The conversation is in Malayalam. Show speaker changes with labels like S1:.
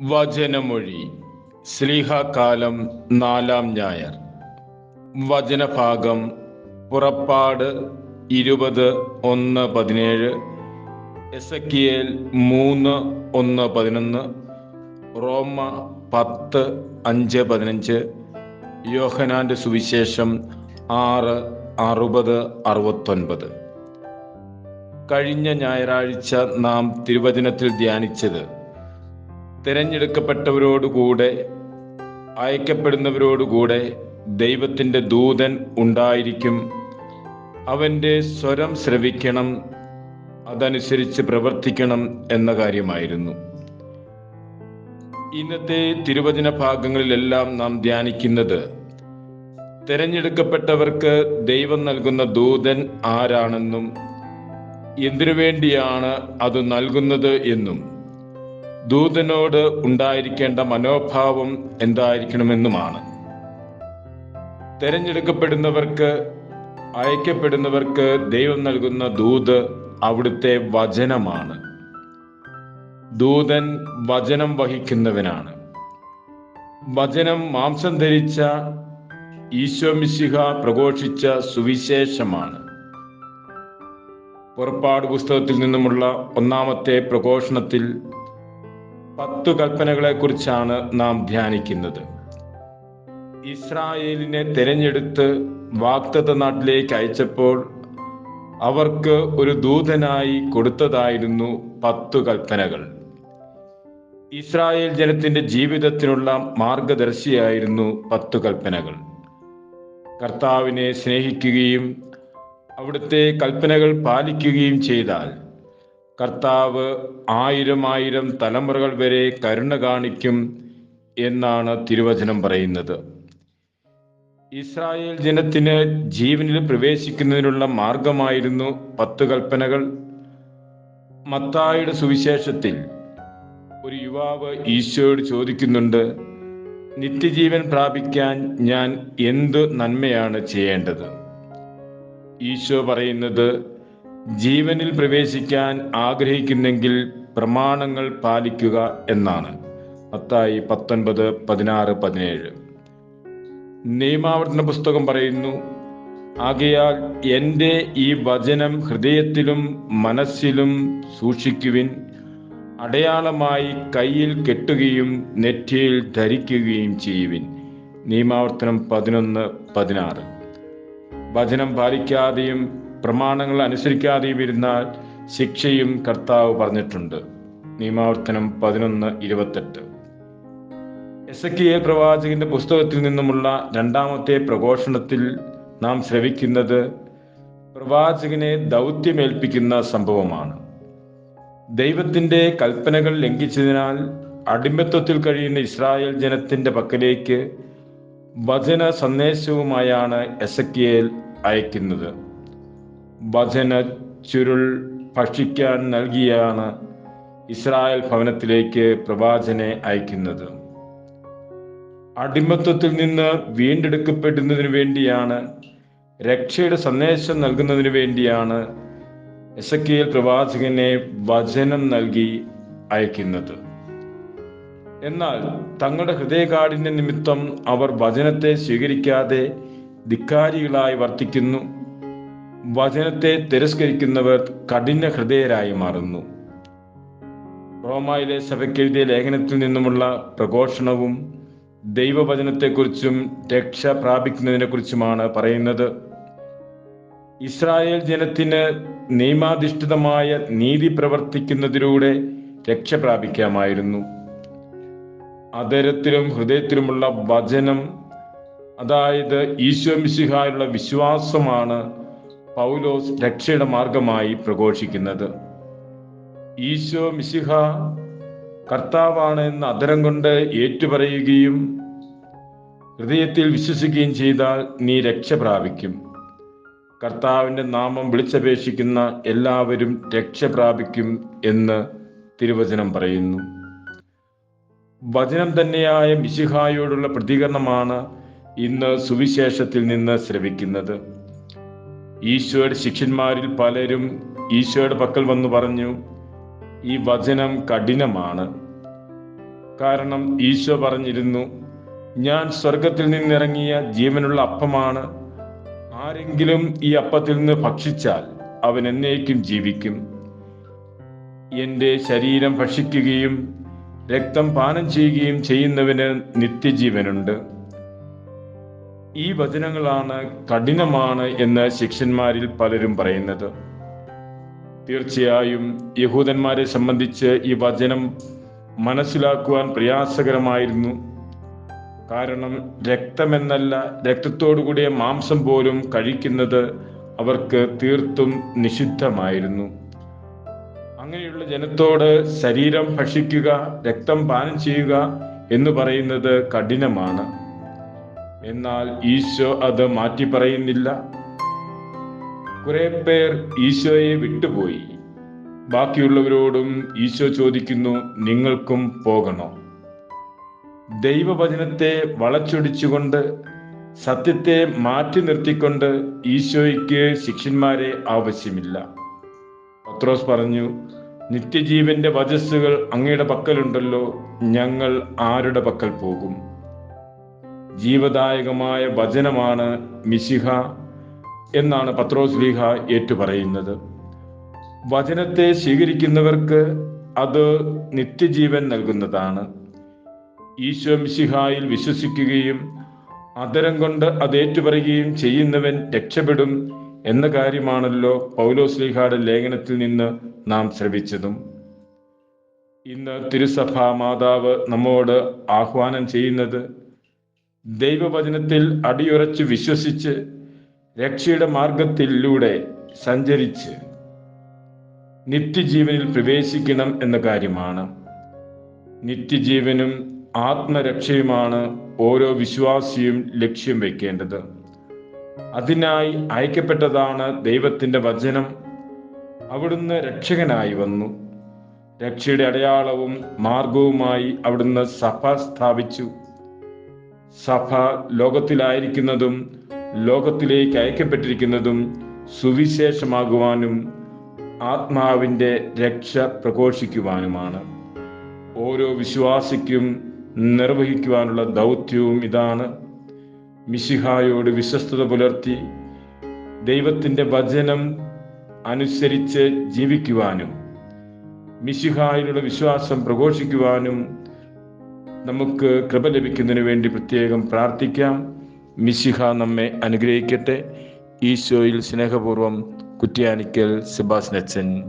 S1: വചനമൊഴി. ശ്ലീഹകാലം നാലാം ഞായർ. വചനഭാഗം പുറപ്പാട് ഇരുപത് ഒന്ന് പതിനേഴ് എസക്കിയേൽ മൂന്ന് ഒന്ന് പതിനൊന്ന് റോമ പത്ത് അഞ്ച് പതിനഞ്ച് യോഹനാന്റെ സുവിശേഷം ആറ് അറുപത് അറുപത്തൊൻപത്. കഴിഞ്ഞ ഞായറാഴ്ച നാം തിരുവചനത്തിൽ ധ്യാനിച്ചത് തിരഞ്ഞെടുക്കപ്പെട്ടവരോടുകൂടെ അയക്കപ്പെടുന്നവരോടുകൂടെ ദൈവത്തിന്റെ ദൂതൻ ഉണ്ടായിരിക്കും. അവന്റെ സ്വരം ശ്രവിക്കണം അതനുസരിച്ച് പ്രവർത്തിക്കണം എന്ന കാര്യമായിരുന്നു. ഇന്നത്തെ തിരുവചന ഭാഗങ്ങളിലെല്ലാം നാം ധ്യാനിക്കുന്നത് തിരഞ്ഞെടുക്കപ്പെട്ടവർക്ക് ദൈവം നൽകുന്ന ദൂതൻ ആരാണെന്നും എന്തിനു വേണ്ടിയാണ് അത് നൽകുന്നത് എന്നും. ദൂതനോട് ഉണ്ടായിരിക്കേണ്ട മനോഭാവം എന്തായിരിക്കണമെന്നുമാണ്. തെരഞ്ഞെടുക്കപ്പെടുന്നവർക്ക് അയക്കപ്പെടുന്നവർക്ക് ദൈവം നൽകുന്ന ദൂത് അവിടുത്തെ വചനമാണ്. ദൂതൻ വചനം വഹിക്കുന്നവനാണ്. വചനം മാംസം ധരിച്ച ഈശോമിശിഹ പ്രഘോഷിച്ച സുവിശേഷമാണ്. പുറപ്പാട് പുസ്തകത്തിൽ നിന്നുമുള്ള ഒന്നാമത്തെ പ്രഘോഷണത്തിൽ പത്തു കൽപ്പനകളെ കുറിച്ചാണ് നാം ധ്യാനിക്കുന്നത്. ഇസ്രായേലിനെ തിരഞ്ഞെടുത്ത് വാക്തത്വ നാട്ടിലേക്ക് അയച്ചപ്പോൾ അവർക്ക് ഒരു ദൂതനായി കൊടുത്തതായിരുന്നു പത്തു കൽപ്പനകൾ. ഇസ്രായേൽ ജനത്തിന്റെ ജീവിതത്തിനുള്ള മാർഗദർശിയായിരുന്നു പത്തു കൽപ്പനകൾ. കർത്താവിനെ സ്നേഹിക്കുകയും അവിടുത്തെ കൽപ്പനകൾ പാലിക്കുകയും ചെയ്താൽ കർത്താവ് ആയിരം ആയിരം തലമുറകൾ വരെ കരുണ കാണിക്കും എന്നാണ് തിരുവചനം പറയുന്നത്. ഇസ്രായേൽ ജനത്തിന് ജീവനിൽ പ്രവേശിക്കുന്നതിനുള്ള മാർഗമായിരുന്നു പത്ത് കൽപ്പനകൾ. മത്തായുടെ സുവിശേഷത്തിൽ ഒരു യുവാവ് ഈശോയോട് ചോദിക്കുന്നുണ്ട് നിത്യജീവൻ പ്രാപിക്കാൻ ഞാൻ എന്ത് നന്മയാണ് ചെയ്യേണ്ടത്? ഈശോ പറയുന്നത് ജീവനിൽ പ്രവേശിക്കാൻ ആഗ്രഹിക്കുന്നെങ്കിൽ പ്രമാണങ്ങൾ പാലിക്കുക എന്നാണ്. പത്തായി പത്തൊൻപത് പതിനാറ് പതിനേഴ്. നിയമാവർത്തന പുസ്തകം പറയുന്നു ആകയാൽ എന്റെ ഈ വചനം ഹൃദയത്തിലും മനസ്സിലും സൂക്ഷിക്കുവിൻ അടയാളമായി കയ്യിൽ കെട്ടുകയും നെറ്റിയിൽ ധരിക്കുകയും ചെയ്യുവിൻ. നിയമാവർത്തനം പതിനൊന്ന് പതിനാറ്. വചനം പാലിക്കാതെയും പ്രമാണങ്ങൾ അനുസരിക്കാതെ വരുന്നാൽ ശിക്ഷയും കർത്താവ് പറഞ്ഞിട്ടുണ്ട്. നിയമാവർത്തനം പതിനൊന്ന് ഇരുപത്തെട്ട്. എസ് കെ പ്രവാചകന്റെ പുസ്തകത്തിൽ നിന്നുമുള്ള രണ്ടാമത്തെ പ്രഘോഷണത്തിൽ നാം ശ്രവിക്കുന്നത് പ്രവാചകനെ ദൗത്യമേൽപ്പിക്കുന്ന സംഭവമാണ്. ദൈവത്തിന്റെ കൽപ്പനകൾ ലംഘിച്ചതിനാൽ അടിമത്വത്തിൽ കഴിയുന്ന ഇസ്രായേൽ ജനത്തിന്റെ പക്കലേക്ക് വചന സന്ദേശവുമായാണ് എസക്കിയേൽ അയക്കുന്നത്. വചന ചുരുൾ ഭക്ഷിക്കാൻ നൽകിയാണ് ഇസ്രായേൽ ഭവനത്തിലേക്ക് പ്രവാചനെ അയക്കുന്നത്. അടിമത്വത്തിൽ നിന്ന് വീണ്ടെടുക്കപ്പെടുന്നതിന് വേണ്ടിയാണ് രക്ഷയുടെ സന്ദേശം നൽകുന്നതിന് വേണ്ടിയാണ് എസക്കിയൽ പ്രവാചകനെ വചനം നൽകി അയക്കുന്നത്. എന്നാൽ തങ്ങളുടെ ഹൃദയകാഠിന്യ നിമിത്തം അവർ വചനത്തെ സ്വീകരിക്കാതെ ധിക്കാരികളായി വർത്തിക്കുന്നു. വചനത്തെ തിരസ്കരിക്കുന്നവർ കഠിന ഹൃദയരായി മാറുന്നു. റോമായിലെ സഭയ്ക്കെഴുതിയ ലേഖനത്തിൽ നിന്നുമുള്ള പ്രഘോഷണവും ദൈവവചനത്തെക്കുറിച്ചും രക്ഷ പ്രാപിക്കുന്നതിനെക്കുറിച്ചുമാണ് പറയുന്നത്. ഇസ്രായേൽ ജനത്തിന് നിയമാധിഷ്ഠിതമായ നീതി പ്രവർത്തിക്കുന്നതിലൂടെ രക്ഷ പ്രാപിക്കാമായിരുന്നു. അതരത്തിലും ഹൃദയത്തിലുമുള്ള വചനം അതായത് ഈശോ മിശിഹായുള്ള വിശ്വാസമാണ് പൗലോസ് രക്ഷയുടെ മാർഗമായി പ്രഘോഷിക്കുന്നത്. ഈശോ മിശിഹ കർത്താവാണ് എന്ന് അതരം കൊണ്ട് ഏറ്റുപറയുകയും ഹൃദയത്തിൽ വിശ്വസിക്കുകയും ചെയ്താൽ നീ രക്ഷ പ്രാപിക്കും. കർത്താവിന്റെ നാമം വിളിച്ചപേക്ഷിക്കുന്ന എല്ലാവരും രക്ഷ പ്രാപിക്കും എന്ന് തിരുവചനം പറയുന്നു. വചനം തന്നെയായ മിശിഹായോടുള്ള പ്രതികരണമാണ് ഇന്ന് സുവിശേഷത്തിൽ നിന്ന് ശ്രവിക്കുന്നത്. ഈശോയുടെ ശിഷ്യന്മാരിൽ പലരും ഈശോയുടെ പക്കൽ വന്നു പറഞ്ഞു ഈ വചനം കഠിനമാണ്. കാരണം ഈശോ പറഞ്ഞിരുന്നു ഞാൻ സ്വർഗത്തിൽ നിന്നിറങ്ങിയ ജീവനുള്ള അപ്പമാണ്. ആരെങ്കിലും ഈ അപ്പത്തിൽ നിന്ന് ഭക്ഷിച്ചാൽ അവൻ എന്നേക്കും ജീവിക്കും. എന്റെ ശരീരം ഭക്ഷിക്കുകയും രക്തം പാനം ചെയ്യുകയും ചെയ്യുന്നവന് നിത്യജീവനുണ്ട്. ഈ വചനങ്ങളാണ് കഠിനമാണ് എന്ന് ശിഷ്യന്മാരിൽ പലരും പറയുന്നത്. തീർച്ചയായും യഹൂദന്മാരെ സംബന്ധിച്ച് ഈ വചനം മനസ്സിലാക്കുവാൻ പ്രയാസകരമായിരുന്നു. കാരണം രക്തമെന്നല്ല രക്തത്തോടുകൂടിയ മാംസം പോലും കഴിക്കുന്നത് അവർക്ക് തീർത്തും നിഷിദ്ധമായിരുന്നു. അങ്ങനെയുള്ള ജനത്തോട് ശരീരം ഭക്ഷിക്കുക രക്തം പാനം ചെയ്യുക എന്ന് പറയുന്നത് കഠിനമാണ്. എന്നാൽ ഈശോ അത് മാറ്റി പറയുന്നില്ല കുറെ പേർ ഈശോയെ വിട്ടുപോയി. ബാക്കിയുള്ളവരോടും ഈശോ ചോദിക്കുന്നു നിങ്ങൾക്കും പോകണോ? ദൈവവചനത്തെ വളച്ചൊടിച്ചുകൊണ്ട് സത്യത്തെ മാറ്റി നിർത്തിക്കൊണ്ട് ഈശോയ്ക്ക് ശിഷ്യന്മാരെ ആവശ്യമില്ല. പത്രോസ് പറഞ്ഞു നിത്യജീവന്റെ വചസ്സുകൾ അങ്ങയുടെ പക്കലുണ്ടല്ലോ ഞങ്ങൾ ആരുടെ പക്കൽ പോകും? ജീവദായകമായ വചനമാണ് മിശിഹ എന്നാണ് പത്രോസ് ലീഹ ഏറ്റുപറയുന്നത്. വചനത്തെ സ്വീകരിക്കുന്നവർക്ക് അത് നിത്യജീവൻ നൽകുന്നതാണ്. ഈശോ മിശിഹായിൽ വിശ്വസിക്കുകയും അതരം കൊണ്ട് അത് ഏറ്റുപറയുകയും ചെയ്യുന്നവൻ രക്ഷപ്പെടും എന്ന കാര്യമാണല്ലോ പൗലോസ് ലീഹയുടെ ലേഖനത്തിൽ നിന്ന് നാം ശ്രവിച്ചതും. ഇന്ന് തിരുസഭാ മാതാവ് നമ്മോട് ആഹ്വാനം ചെയ്യുന്നത് ദൈവവചനത്തിൽ അടിയുറച്ച് വിശ്വസിച്ച് രക്ഷയുടെ മാർഗത്തിലൂടെ സഞ്ചരിച്ച് നിത്യജീവനിൽ പ്രവേശിക്കണം എന്ന കാര്യമാണ്. നിത്യജീവനും ആത്മരക്ഷയുമാണ് ഓരോ വിശ്വാസിയും ലക്ഷ്യം വെക്കേണ്ടത്. അതിനായി അയക്കപ്പെട്ടതാണ് ദൈവത്തിന്റെ വചനം. അവിടുന്ന് രക്ഷകനായി വന്നു. രക്ഷയുടെ അടയാളവും മാർഗവുമായി അവിടുന്ന് സഭ സ്ഥാപിച്ചു. സഭ ലോകത്തിലായിരിക്കുന്നതും ലോകത്തിലേക്ക് അയക്കപ്പെട്ടിരിക്കുന്നതും സുവിശേഷമാകുവാനും ആത്മാവിന്റെ രക്ഷ പ്രഘോഷിക്കുവാനുമാണ്. ഓരോ വിശ്വാസിക്കും നിർവഹിക്കുവാനുള്ള ദൗത്യവും ഇതാണ്. മിശിഹായോട് വിശ്വസ്തത പുലർത്തി ദൈവത്തിന്റെ വചനം അനുസരിച്ച് ജീവിക്കുവാനും മിശിഹായിലുള്ള വിശ്വാസം പ്രഘോഷിക്കുവാനും നമുക്ക് കൃപ ലഭിക്കുന്നതിന് വേണ്ടി പ്രത്യേകം പ്രാർത്ഥിക്കാം. മിശിഹ നമ്മെ അനുഗ്രഹിക്കട്ടെ. ഈശോയിൽ സ്നേഹപൂർവം കുറ്റ്യാനിക്കൽ സെബാസ്നച്ചൻ